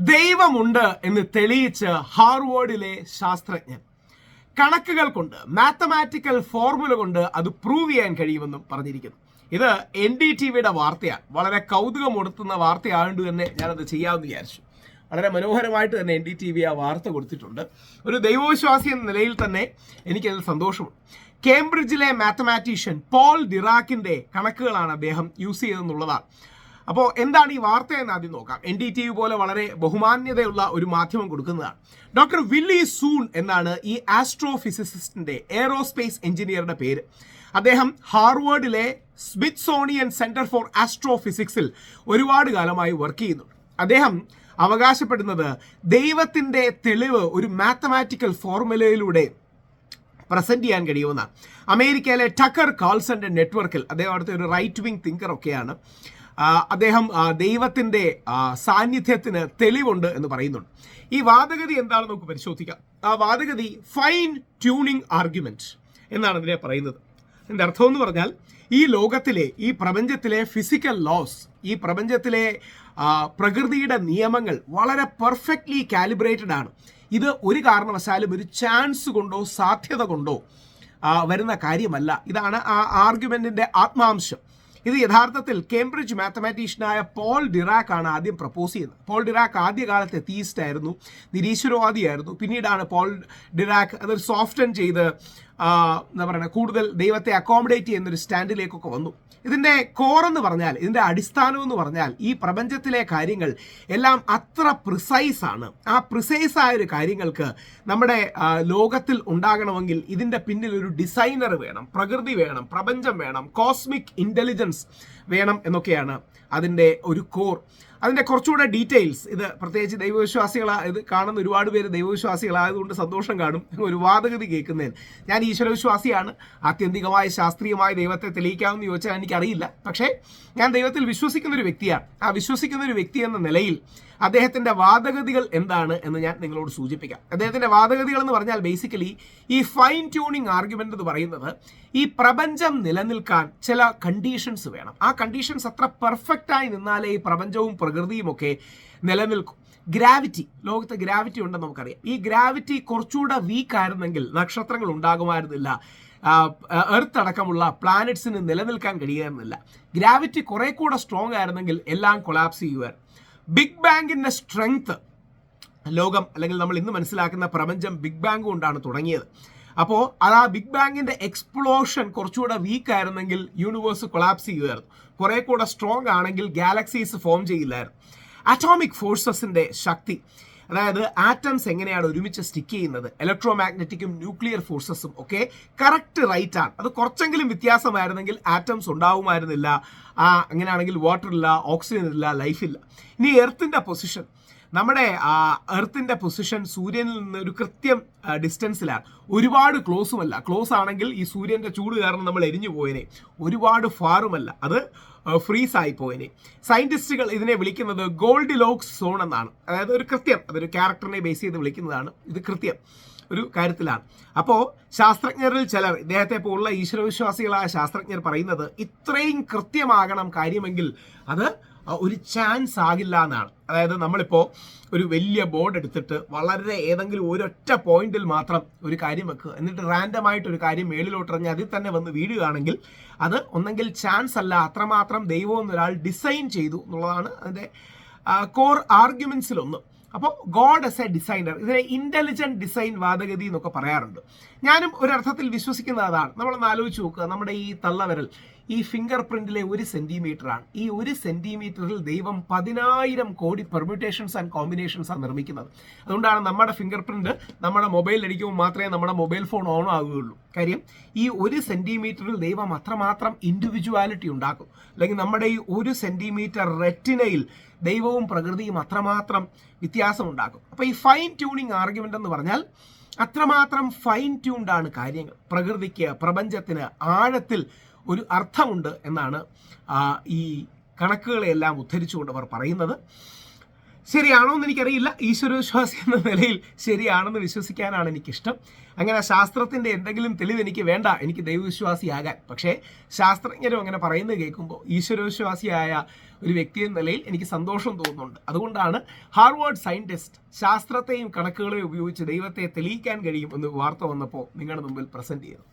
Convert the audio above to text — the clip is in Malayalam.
ദൈവമുണ്ട് എന്ന് തെളിയിച്ച് ഹാർവേഡിലെ ശാസ്ത്രജ്ഞൻ. കണക്കുകൾ കൊണ്ട് മാത്തമാറ്റിക്കൽ ഫോർമുല കൊണ്ട് അത് പ്രൂവ് ചെയ്യാൻ കഴിയുമെന്നും പറഞ്ഞിരിക്കുന്നു. ഇത് എൻ ഡി ടി വിയുടെ വാർത്തയാണ്. വളരെ കൗതുകമുണർത്തുന്ന വാർത്തയായതുകൊണ്ട് തന്നെ ഞാനത് ചെയ്യാമെന്ന് വിചാരിച്ചു. വളരെ മനോഹരമായിട്ട് തന്നെ എൻ ഡി ടി വി ആ വാർത്ത കൊടുത്തിട്ടുണ്ട്. ഒരു ദൈവവിശ്വാസി എന്ന നിലയിൽ തന്നെ എനിക്കതിൽ സന്തോഷമുണ്ട്. കേംബ്രിഡ്ജിലെ മാത്തമാറ്റീഷ്യൻ പോൾ ഡിറാക്കിന്റെ കണക്കുകളാണ് അദ്ദേഹം യൂസ് ചെയ്തെന്നുള്ളതാണ് അപ്പോൾ എന്താണ് ഈ വാർത്ത എന്ന് ആദ്യം നോക്കാം. എൻ ഡി ടി വി പോലെ വളരെ ബഹുമാന്യതയുള്ള ഒരു മാധ്യമം കൊടുക്കുന്നതാണ്. ഡോക്ടർ വില്ലി സൂൺ എന്നാണ് ഈ ആസ്ട്രോ ഫിസിസിസ്റ്റിന്റെ എയറോസ്പേസ് എഞ്ചിനീയറുടെ പേര്. അദ്ദേഹം ഹാർവേഡിലെ സ്മിത്സോണിയൻ സെന്റർ ഫോർ ആസ്ട്രോഫിസിക്സിൽ ഒരുപാട് കാലമായി വർക്ക് ചെയ്യുന്നുണ്ട്. അദ്ദേഹം അവകാശപ്പെടുന്നത് ദൈവത്തിന്റെ തെളിവ് ഒരു മാത്തമാറ്റിക്കൽ ഫോർമുലയിലൂടെ പ്രസന്റ് ചെയ്യാൻ കഴിയുമെന്നാണ്. അമേരിക്കയിലെ ടക്കർ കാൾസന്റെ നെറ്റ്വർക്കിൽ അദ്ദേഹം അവിടുത്തെ ഒരു റൈറ്റ് വിങ് തിങ്കർ ഒക്കെയാണ്. അദ്ദേഹം ദൈവത്തിന്റെ സാന്നിധ്യത്തിന് തെളിവുണ്ട് എന്ന് പറയുന്നുണ്ട്. ഈ വാദഗതി എന്താണെന്ന് നമുക്ക് പരിശോധിക്കാം. ആ വാദഗതി ഫൈൻ ട്യൂണിംഗ് ആർഗ്യുമെന്റ് എന്നാണ് അതിനെ പറയുന്നത്. എന്റെ അർത്ഥം എന്ന് പറഞ്ഞാൽ ഈ ലോകത്തിലെ ഈ പ്രപഞ്ചത്തിലെ ഫിസിക്കൽ ലോസ് ഈ പ്രപഞ്ചത്തിലെ പ്രകൃതിയുടെ നിയമങ്ങൾ വളരെ പെർഫെക്റ്റ്ലി കാലിബ്രേറ്റഡ് ആണ്. ഇത് ഒരു കാരണവശാലും ഒരു ചാൻസ് കൊണ്ടോ സാധ്യത കൊണ്ടോ വരുന്ന കാര്യമല്ല. ഇതാണ് ആ ആർഗ്യുമെന്റിന്റെ ആത്മാംശം. ഇത് യഥാർത്ഥത്തിൽ കേംബ്രിഡ്ജ് മാത്തമാറ്റീഷ്യനായ പോൾ ഡിറാക്ക് ആണ് ആദ്യം പ്രപ്പോസ് ചെയ്യുന്നത്. പോൾ ഡിറാക്ക് ആദ്യകാലത്ത് തീസ്റ്റ് ആയിരുന്നു നിരീശ്വരവാദിയായിരുന്നു. പിന്നീടാണ് പോൾ ഡിറാക്ക് അതൊരു സോഫ്റ്റൻ ചെയ്ത് എന്താ പറയുക കൂടുതൽ ദൈവത്തെ അക്കോമഡേറ്റ് ചെയ്യുന്ന ഒരു സ്റ്റാൻഡിലേക്കൊക്കെ വന്നു. ഇതിന്റെ കോർ എന്ന് പറഞ്ഞാൽ ഇതിന്റെ അടിസ്ഥാനം എന്ന് പറഞ്ഞാൽ ഈ പ്രപഞ്ചത്തിലെ കാര്യങ്ങൾ എല്ലാം അത്ര പ്രിസൈസ് ആണ്. ആ പ്രിസൈസ് ആയ ഒരു കാര്യങ്ങൾക്ക് നമ്മുടെ ലോകത്തിൽ ഉണ്ടാകണമെങ്കിൽ ഇതിന്റെ പിന്നിൽ ഒരു ഡിസൈനർ വേണം പ്രകൃതി വേണം പ്രപഞ്ചം വേണം കോസ്മിക് ഇന്റലിജൻസ് വേണം എന്നൊക്കെയാണ് അതിന്റെ ഒരു കോർ അതിന്റെ കുറച്ചുകൂടെ ഡീറ്റെയിൽസ്. ഇത് പ്രത്യേകിച്ച് ദൈവവിശ്വാസികളാ ഇത് കാണുന്ന ഒരുപാട് പേര് ദൈവവിശ്വാസികളായതുകൊണ്ട് സന്തോഷം കാണും. ഒരു വാദഗതി കേൾക്കുന്നതിന്. ഞാൻ ഈശ്വരവിശ്വാസിയാണ്. ആത്യന്തികമായ ശാസ്ത്രീയമായ ദൈവത്തെ തെളിയിക്കാമെന്ന് ചോദിച്ചാൽ എനിക്കറിയില്ല. പക്ഷേ ഞാൻ ദൈവത്തിൽ വിശ്വസിക്കുന്ന ഒരു വ്യക്തിയാണ്. ആ വിശ്വസിക്കുന്ന ഒരു വ്യക്തി എന്ന നിലയിൽ അദ്ദേഹത്തിന്റെ വാദഗതികൾ എന്താണ് എന്ന് ഞാൻ നിങ്ങളോട് സൂചിപ്പിക്കാം. അദ്ദേഹത്തിന്റെ വാദഗതികൾ എന്ന് പറഞ്ഞാൽ ബേസിക്കലി ഈ ഫൈൻ ട്യൂണിങ് ആർഗ്യുമെന്റ് എന്ന് പറയുന്നത് ഈ പ്രപഞ്ചം നിലനിൽക്കാൻ ചില കണ്ടീഷൻസ് വേണം. ആ കണ്ടീഷൻസ് അത്ര പെർഫെക്റ്റ് ആയി നിന്നാലേ ഈ പ്രപഞ്ചവും പ്രകൃതിയും ഒക്കെ നിലനിൽക്കും. ഗ്രാവിറ്റി ലോകത്ത് ഗ്രാവിറ്റി ഉണ്ടെന്ന് നമുക്കറിയാം. ഈ ഗ്രാവിറ്റി കുറച്ചുകൂടെ വീക്ക് ആയിരുന്നെങ്കിൽ നക്ഷത്രങ്ങൾ ഉണ്ടാകുമായിരുന്നില്ല. എർത്ത് അടക്കമുള്ള പ്ലാനറ്റ്സിന് നിലനിൽക്കാൻ കഴിയുമായിരുന്നില്ല. ഗ്രാവിറ്റി കുറെ കൂടെ സ്ട്രോങ് ആയിരുന്നെങ്കിൽ എല്ലാം കൊളാപ്സ് ചെയ്യുമായിരുന്നു. ബിഗ് ബാങ്കിന്റെ സ്ട്രെങ്ത് ലോകം അല്ലെങ്കിൽ നമ്മൾ ഇന്ന് മനസ്സിലാക്കുന്ന പ്രപഞ്ചം ബിഗ് ബാങ്ക് കൊണ്ടാണ് തുടങ്ങിയത്. അപ്പോൾ അത് ആ ബിഗ് ബാങ്ങിന്റെ എക്സ്പ്ലോഷൻ കുറച്ചുകൂടെ വീക്ക് ആയിരുന്നെങ്കിൽ യൂണിവേഴ്സ് കൊളാപ്സ് ചെയ്യുമായിരുന്നു കുറെ കൂടെ സ്ട്രോങ് ആണെങ്കിൽ ഗാലക്സീസ് ഫോം ചെയ്യില്ലായിരുന്നു. അറ്റോമിക് ഫോഴ്സസിന്റെ ശക്തി അതായത് ആറ്റംസ് എങ്ങനെയാണ് ഒരുമിച്ച് സ്റ്റിക്ക് ചെയ്യുന്നത്? ഇലക്ട്രോ മാഗ്നറ്റിക്കും ന്യൂക്ലിയർ ഫോഴ്സസും ഒക്കെ കറക്റ്റ് റൈറ്റ് ആണ്. അത് കുറച്ചെങ്കിലും വ്യത്യാസമായിരുന്നെങ്കിൽ ആറ്റംസ് ഉണ്ടാവുമായിരുന്നില്ല. അങ്ങനെയാണെങ്കിൽ വാട്ടർ ഇല്ല ഓക്സിജൻ ഇല്ല ലൈഫ് ഇല്ല. ഇനി എർത്തിന്റെ പൊസിഷൻ നമ്മുടെ എർത്തിന്റെ പൊസിഷൻ സൂര്യനിൽ നിന്ന് ഒരു കൃത്യം ഡിസ്റ്റൻസിലാണ് ഒരുപാട് ക്ലോസുമല്ല ക്ലോസ് ആണെങ്കിൽ ഈ സൂര്യന്റെ ചൂട് കാരണം നമ്മൾ എരിഞ്ഞു പോയനെ. ഒരുപാട് ഫാറുമല്ല. അത് ഫ്രീസ് ആയി പോയനെ. സയന്റിസ്റ്റുകൾ ഇതിനെ വിളിക്കുന്നത് ഗോൾഡ് ലോക്സ് സോൺ എന്നാണ്. അതായത് ഒരു കൃത്യം. അതൊരു ക്യാരക്ടറിനെ ബേസ് ചെയ്ത് വിളിക്കുന്നതാണ്. ഇത് കൃത്യം. ഒരു കാര്യത്തിലാണ്. അപ്പോൾ ശാസ്ത്രജ്ഞരിൽ ചിലർ ഇദ്ദേഹത്തെ പോലുള്ള ഈശ്വരവിശ്വാസികളായ ശാസ്ത്രജ്ഞർ പറയുന്നത് ഇത്രയും കൃത്യമാകണം കാര്യമെങ്കിൽ അത് ഒരു ചാൻസ് ആകില്ല എന്നാണ്. അതായത് നമ്മളിപ്പോൾ ഒരു വലിയ ബോർഡ് എടുത്തിട്ട് വളരെ ഏതെങ്കിലും ഒരൊറ്റ പോയിന്റിൽ മാത്രം ഒരു കാര്യം വെക്കുക. എന്നിട്ട് റാൻഡം ആയിട്ട് ഒരു കാര്യം മേളിലോട്ടിറങ്ങി അതിൽ തന്നെ വന്ന് വീഴുകയാണെങ്കിൽ അത് ഒന്നെങ്കിൽ ചാൻസ് അല്ല അത്രമാത്രം ദൈവം എന്നൊരാൾ ഡിസൈൻ ചെയ്തു എന്നുള്ളതാണ് അതിന്റെ കോർ ആർഗ്യുമെന്റ്സിലൊന്ന് അപ്പോൾ ഗോഡ് എസ് എ ഡിസൈനർ ഇതിനെ ഇന്റലിജന്റ് ഡിസൈൻ വാദഗതി എന്നൊക്കെ പറയാറുണ്ട്. ഞാനും ഒരർത്ഥത്തിൽ വിശ്വസിക്കുന്ന അതാണ്. നമ്മളൊന്ന് ആലോചിച്ച് നോക്കുക. നമ്മുടെ ഈ തള്ളവിരൽ ഈ ഫിംഗർ പ്രിന്റിലെ ഒരു ആണ്. ഈ ഒരു സെന്റിമീറ്ററിൽ ദൈവം പതിനായിരം കോടി പെർമ്യൂട്ടേഷൻസ് ആൻഡ് കോമ്പിനേഷൻസ് ആണ് നിർമ്മിക്കുന്നത്. അതുകൊണ്ടാണ് നമ്മുടെ ഫിംഗർ പ്രിന്റ് നമ്മുടെ മൊബൈൽ അടിക്കുമ്പോൾ മാത്രമേ നമ്മുടെ മൊബൈൽ ഫോൺ ഓൺ ആവുകയുള്ളൂ. കാര്യം ഈ ഒരു സെന്റിമീറ്ററിൽ ദൈവം അത്രമാത്രം ഇൻഡിവിജ്വാലിറ്റി ഉണ്ടാക്കും. അല്ലെങ്കിൽ നമ്മുടെ ഈ ഒരു സെന്റിമീറ്റർ റെറ്റിനയിൽ ദൈവവും പ്രകൃതിയും അത്രമാത്രം വ്യത്യാസം ഉണ്ടാക്കും അപ്പോൾ ഈ ഫൈൻ ട്യൂണിങ് ആർഗ്യുമെന്റ് എന്ന് പറഞ്ഞാൽ അത്രമാത്രം ഫൈൻ ട്യൂൺഡ് ആണ് കാര്യങ്ങൾ. പ്രകൃതിക്ക് പ്രപഞ്ചത്തിന് ആഴത്തിൽ ഒരു അർത്ഥമുണ്ട് എന്നാണ് ഈ കണക്കുകളെല്ലാം ഉദ്ധരിച്ചുകൊണ്ട് അവർ പറയുന്നത്. ശരിയാണോ എന്ന് എനിക്കറിയില്ല. ഈശ്വരവിശ്വാസി എന്ന നിലയിൽ ശരിയാണെന്ന് വിശ്വസിക്കാനാണ് എനിക്കിഷ്ടം. അങ്ങനെ ശാസ്ത്രത്തിന്റെ എന്തെങ്കിലും തെളിവ് എനിക്ക് വേണ്ട. എനിക്ക് ദൈവവിശ്വാസിയാകാൻ. പക്ഷേ ശാസ്ത്രജ്ഞരും അങ്ങനെ പറയുന്നത് കേൾക്കുമ്പോൾ ഈശ്വരവിശ്വാസിയായ ഒരു വ്യക്തി എന്ന നിലയിൽ എനിക്ക് സന്തോഷം തോന്നുന്നുണ്ട്. അതുകൊണ്ടാണ് ഹാർവേഡ് സയന്റിസ്റ്റ് ശാസ്ത്രത്തെയും കണക്കുകളെയും ഉപയോഗിച്ച് ദൈവത്തെ തെളിയിക്കാൻ കഴിയും എന്ന് വാർത്ത വന്നപ്പോൾ നിങ്ങളുടെ മുമ്പിൽ പ്രസന്റ് ചെയ്തത്.